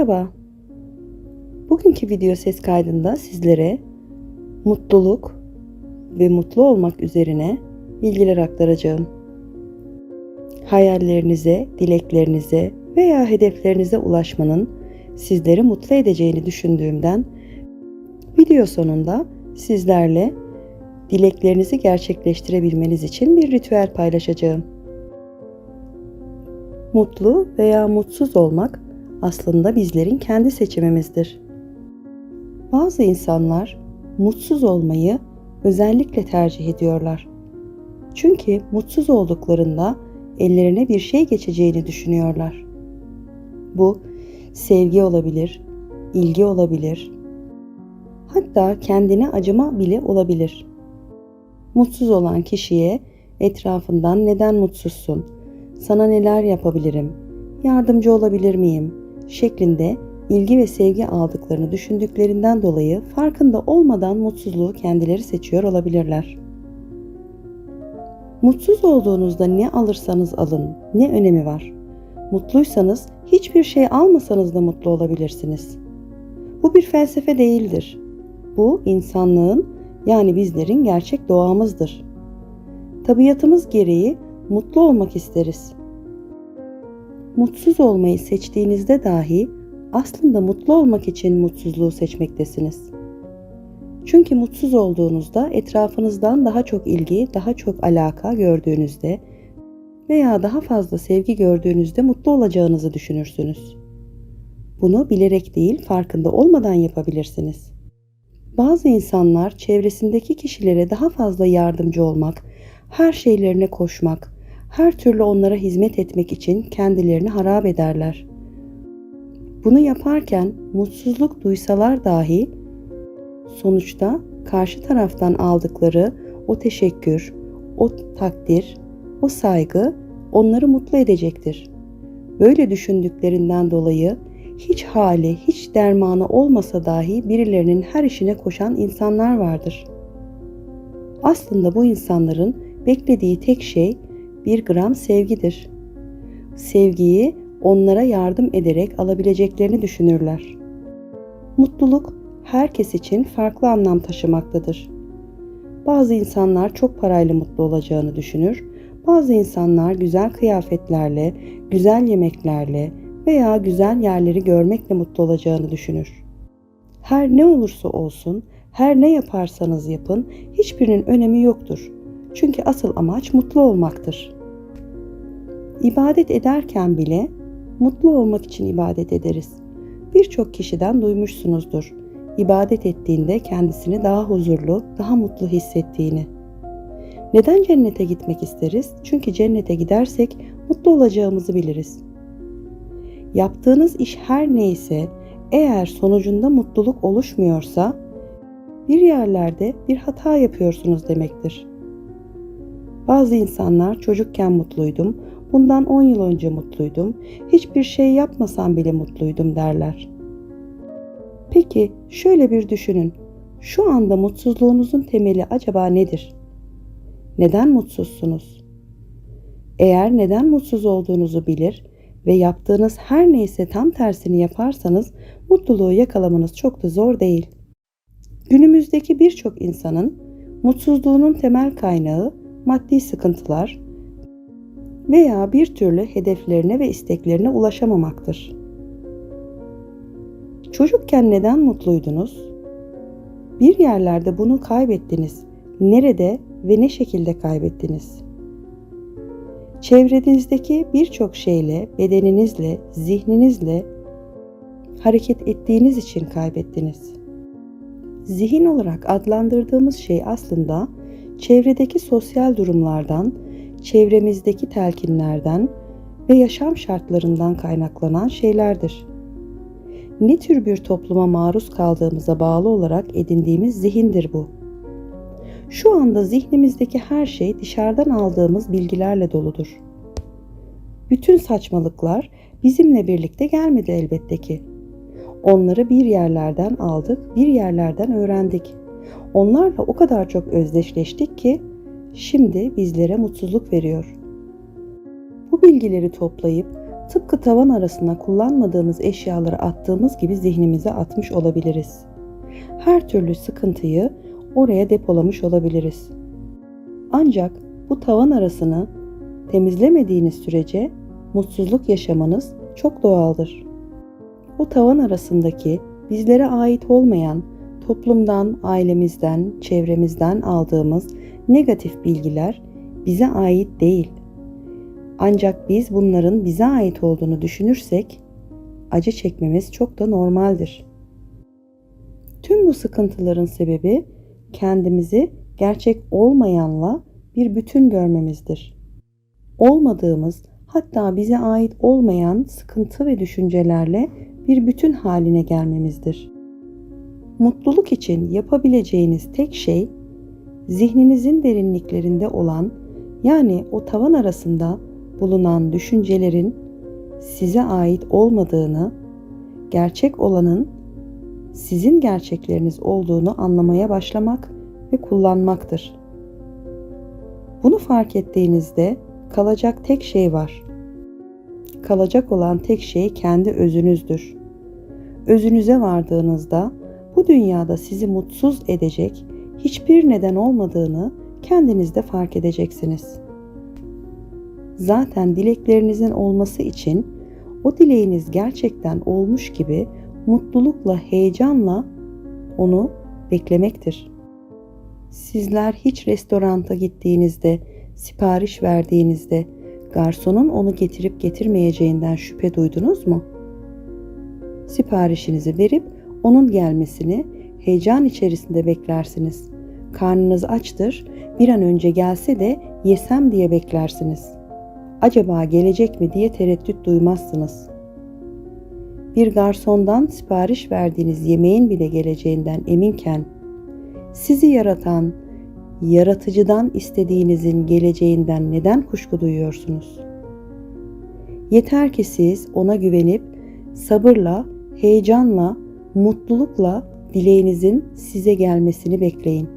Merhaba. Bugünkü video ses kaydında sizlere mutluluk ve mutlu olmak üzerine bilgiler aktaracağım. Hayallerinize, dileklerinize veya hedeflerinize ulaşmanın sizleri mutlu edeceğini düşündüğümden video sonunda sizlerle dileklerinizi gerçekleştirebilmeniz için bir ritüel paylaşacağım. Mutlu veya mutsuz olmak aslında bizlerin kendi seçimimizdir. Bazı insanlar mutsuz olmayı özellikle tercih ediyorlar. Çünkü mutsuz olduklarında ellerine bir şey geçeceğini düşünüyorlar. Bu sevgi olabilir, ilgi olabilir, hatta kendine acıma bile olabilir. Mutsuz olan kişiye etrafından neden mutsuzsun? Sana neler yapabilirim? Yardımcı olabilir miyim? Şeklinde ilgi ve sevgi aldıklarını düşündüklerinden dolayı farkında olmadan mutsuzluğu kendileri seçiyor olabilirler. Mutsuz olduğunuzda ne alırsanız alın, ne önemi var? Mutluysanız hiçbir şey almasanız da mutlu olabilirsiniz. Bu bir felsefe değildir. Bu insanlığın yani bizlerin gerçek doğamızdır. Tabiatımız gereği mutlu olmak isteriz. Mutsuz olmayı seçtiğinizde dahi aslında mutlu olmak için mutsuzluğu seçmektesiniz. Çünkü mutsuz olduğunuzda etrafınızdan daha çok ilgi, daha çok alaka gördüğünüzde veya daha fazla sevgi gördüğünüzde mutlu olacağınızı düşünürsünüz. Bunu bilerek değil, farkında olmadan yapabilirsiniz. Bazı insanlar çevresindeki kişilere daha fazla yardımcı olmak, her şeylerine koşmak, her türlü onlara hizmet etmek için kendilerini harap ederler. Bunu yaparken mutsuzluk duysalar dahi sonuçta karşı taraftan aldıkları o teşekkür, o takdir, o saygı onları mutlu edecektir. Böyle düşündüklerinden dolayı hiç hali, hiç dermanı olmasa dahi birilerinin her işine koşan insanlar vardır. Aslında bu insanların beklediği tek şey bir gram sevgidir. Sevgiyi onlara yardım ederek alabileceklerini düşünürler. Mutluluk herkes için farklı anlam taşımaktadır. Bazı insanlar çok parayla mutlu olacağını düşünür, bazı insanlar güzel kıyafetlerle, güzel yemeklerle veya güzel yerleri görmekle mutlu olacağını düşünür. Her ne olursa olsun, her ne yaparsanız yapın hiçbirinin önemi yoktur. Çünkü asıl amaç mutlu olmaktır. İbadet ederken bile mutlu olmak için ibadet ederiz. Birçok kişiden duymuşsunuzdur. İbadet ettiğinde kendisini daha huzurlu, daha mutlu hissettiğini. Neden cennete gitmek isteriz? Çünkü cennete gidersek mutlu olacağımızı biliriz. Yaptığınız iş her neyse eğer sonucunda mutluluk oluşmuyorsa bir yerlerde bir hata yapıyorsunuz demektir. Bazı insanlar çocukken mutluydum, bundan 10 yıl önce mutluydum, hiçbir şey yapmasam bile mutluydum derler. Peki şöyle bir düşünün. Şu anda mutsuzluğunuzun temeli acaba nedir? Neden mutsuzsunuz? Eğer neden mutsuz olduğunuzu bilir ve yaptığınız her neyse tam tersini yaparsanız mutluluğu yakalamanız çok da zor değil. Günümüzdeki birçok insanın mutsuzluğunun temel kaynağı maddi sıkıntılar veya bir türlü hedeflerine ve isteklerine ulaşamamaktır. Çocukken neden mutluydunuz? Bir yerlerde bunu kaybettiniz. Nerede ve ne şekilde kaybettiniz? Çevrenizdeki birçok şeyle, bedeninizle, zihninizle hareket ettiğiniz için kaybettiniz. Zihin olarak adlandırdığımız şey aslında çevredeki sosyal durumlardan, çevremizdeki telkinlerden ve yaşam şartlarından kaynaklanan şeylerdir. Ne tür bir topluma maruz kaldığımıza bağlı olarak edindiğimiz zihindir bu. Şu anda zihnimizdeki her şey dışarıdan aldığımız bilgilerle doludur. Bütün saçmalıklar bizimle birlikte gelmedi elbette ki. Onları bir yerlerden aldık, bir yerlerden öğrendik. Onlarla o kadar çok özdeşleştik ki şimdi bizlere mutsuzluk veriyor. Bu bilgileri toplayıp tıpkı tavan arasına kullanmadığımız eşyaları attığımız gibi zihnimize atmış olabiliriz. Her türlü sıkıntıyı oraya depolamış olabiliriz. Ancak bu tavan arasını temizlemediğiniz sürece mutsuzluk yaşamanız çok doğaldır. O tavan arasındaki bizlere ait olmayan toplumdan, ailemizden, çevremizden aldığımız negatif bilgiler bize ait değil. Ancak biz bunların bize ait olduğunu düşünürsek acı çekmemiz çok da normaldir. Tüm bu sıkıntıların sebebi kendimizi gerçek olmayanla bir bütün görmemizdir. Olmadığımız, hatta bize ait olmayan sıkıntı ve düşüncelerle bir bütün haline gelmemizdir. Mutluluk için yapabileceğiniz tek şey zihninizin derinliklerinde olan yani o tavan arasında bulunan düşüncelerin size ait olmadığını, gerçek olanın sizin gerçekleriniz olduğunu anlamaya başlamak ve kullanmaktır. Bunu fark ettiğinizde kalacak tek şey var. Kalacak olan tek şey kendi özünüzdür. Özünüze vardığınızda bu dünyada sizi mutsuz edecek hiçbir neden olmadığını kendinizde fark edeceksiniz. Zaten dileklerinizin olması için o dileğiniz gerçekten olmuş gibi mutlulukla, heyecanla onu beklemektir. Sizler hiç restoranta gittiğinizde, sipariş verdiğinizde garsonun onu getirip getirmeyeceğinden şüphe duydunuz mu? Siparişinizi verip onun gelmesini heyecan içerisinde beklersiniz. Karnınız açtır, bir an önce gelse de yesem diye beklersiniz. Acaba gelecek mi diye tereddüt duymazsınız. Bir garsondan sipariş verdiğiniz yemeğin bile geleceğinden eminken sizi yaratan, yaratıcıdan istediğinizin geleceğinden neden kuşku duyuyorsunuz? Yeter ki siz ona güvenip sabırla, heyecanla, mutlulukla dileğinizin size gelmesini bekleyin.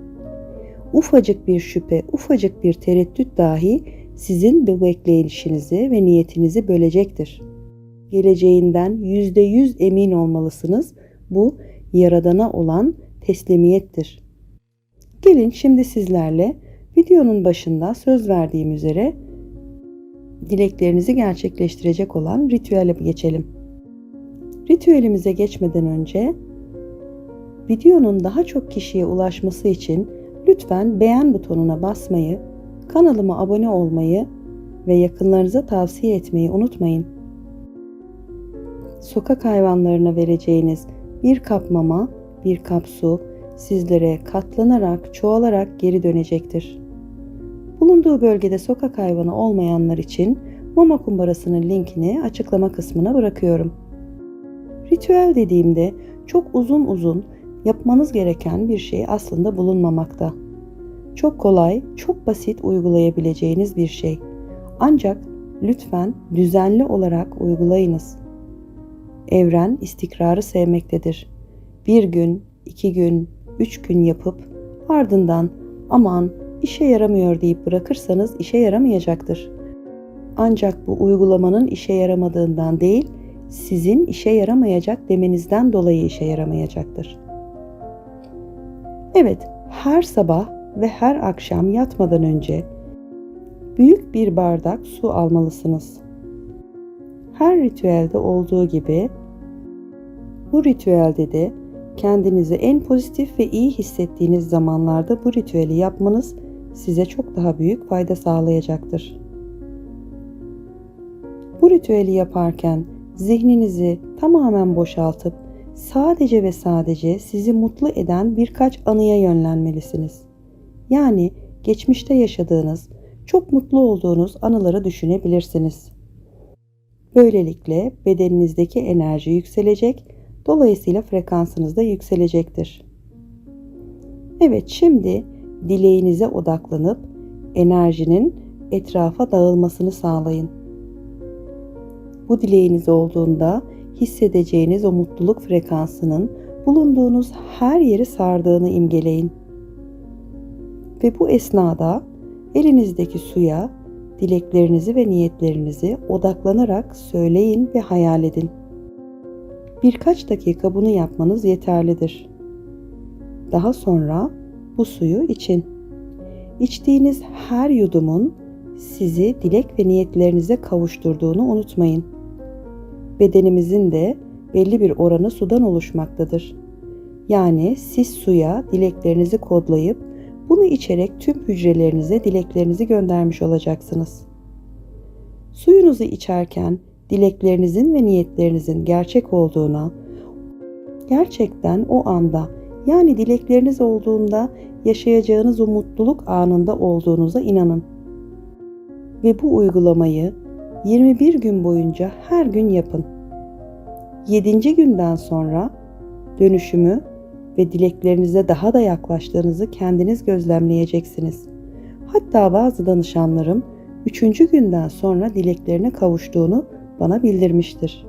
Ufacık bir şüphe, ufacık bir tereddüt dahi sizin bu bekleyişinizi ve niyetinizi bölecektir. Geleceğinden yüzde yüz emin olmalısınız. Bu Yaradan'a olan teslimiyettir. Gelin şimdi sizlerle videonun başında söz verdiğim üzere dileklerinizi gerçekleştirecek olan ritüele geçelim. Ritüelimize geçmeden önce videonun daha çok kişiye ulaşması için lütfen beğen butonuna basmayı, kanalıma abone olmayı ve yakınlarınıza tavsiye etmeyi unutmayın. Sokak hayvanlarına vereceğiniz bir kap mama, bir kap su sizlere katlanarak, çoğalarak geri dönecektir. Bulunduğu bölgede sokak hayvanı olmayanlar için mama kumbarasının linkini açıklama kısmına bırakıyorum. Ritüel dediğimde çok uzun uzun yapmanız gereken bir şey aslında bulunmamakta. Çok kolay, çok basit uygulayabileceğiniz bir şey. Ancak lütfen düzenli olarak uygulayınız. Evren istikrarı sevmektedir. Bir gün, iki gün, üç gün yapıp ardından aman işe yaramıyor deyip bırakırsanız işe yaramayacaktır. Ancak bu uygulamanın işe yaramadığından değil, sizin işe yaramayacak demenizden dolayı işe yaramayacaktır. Evet, her sabah ve her akşam yatmadan önce büyük bir bardak su almalısınız. Her ritüelde olduğu gibi bu ritüelde de kendinizi en pozitif ve iyi hissettiğiniz zamanlarda bu ritüeli yapmanız size çok daha büyük fayda sağlayacaktır. Bu ritüeli yaparken zihninizi tamamen boşaltıp sadece ve sadece sizi mutlu eden birkaç anıya yönlenmelisiniz. Yani geçmişte yaşadığınız, çok mutlu olduğunuz anıları düşünebilirsiniz. Böylelikle bedeninizdeki enerji yükselecek, dolayısıyla frekansınız da yükselecektir. Evet, şimdi dileğinize odaklanıp enerjinin etrafa dağılmasını sağlayın. Bu dileğiniz olduğunda hissedeceğiniz o mutluluk frekansının bulunduğunuz her yeri sardığını imgeleyin. Ve bu esnada elinizdeki suya dileklerinizi ve niyetlerinizi odaklanarak söyleyin ve hayal edin. Birkaç dakika bunu yapmanız yeterlidir. Daha sonra bu suyu için. İçtiğiniz her yudumun sizi dilek ve niyetlerinize kavuşturduğunu unutmayın. Bedenimizin de belli bir oranı sudan oluşmaktadır. Yani siz suya dileklerinizi kodlayıp bunu içerek tüm hücrelerinize dileklerinizi göndermiş olacaksınız. Suyunuzu içerken dileklerinizin ve niyetlerinizin gerçek olduğuna, gerçekten o anda yani dilekleriniz olduğunda yaşayacağınız o mutluluk anında olduğunuza inanın. Ve bu uygulamayı 21 gün boyunca her gün yapın. 7. günden sonra dönüşümü ve dileklerinize daha da yaklaştığınızı kendiniz gözlemleyeceksiniz. Hatta bazı danışanlarım 3. günden sonra dileklerine kavuştuğunu bana bildirmiştir.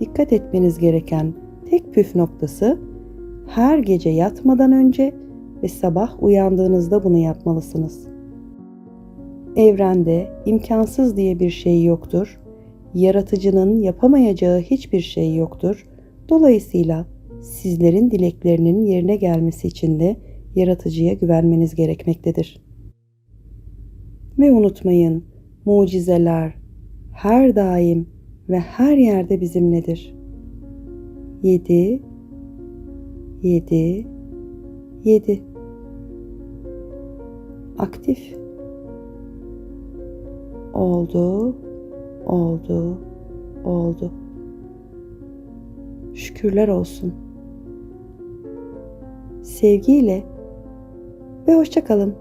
Dikkat etmeniz gereken tek püf noktası her gece yatmadan önce ve sabah uyandığınızda bunu yapmalısınız. Evrende imkansız diye bir şey yoktur. Yaratıcının yapamayacağı hiçbir şey yoktur. Dolayısıyla sizlerin dileklerinin yerine gelmesi için de yaratıcıya güvenmeniz gerekmektedir. Ve unutmayın, mucizeler her daim ve her yerde bizimledir. 7 7 7 Aktif oldu, oldu, oldu. Şükürler olsun. Sevgiyle ve hoşça kalın.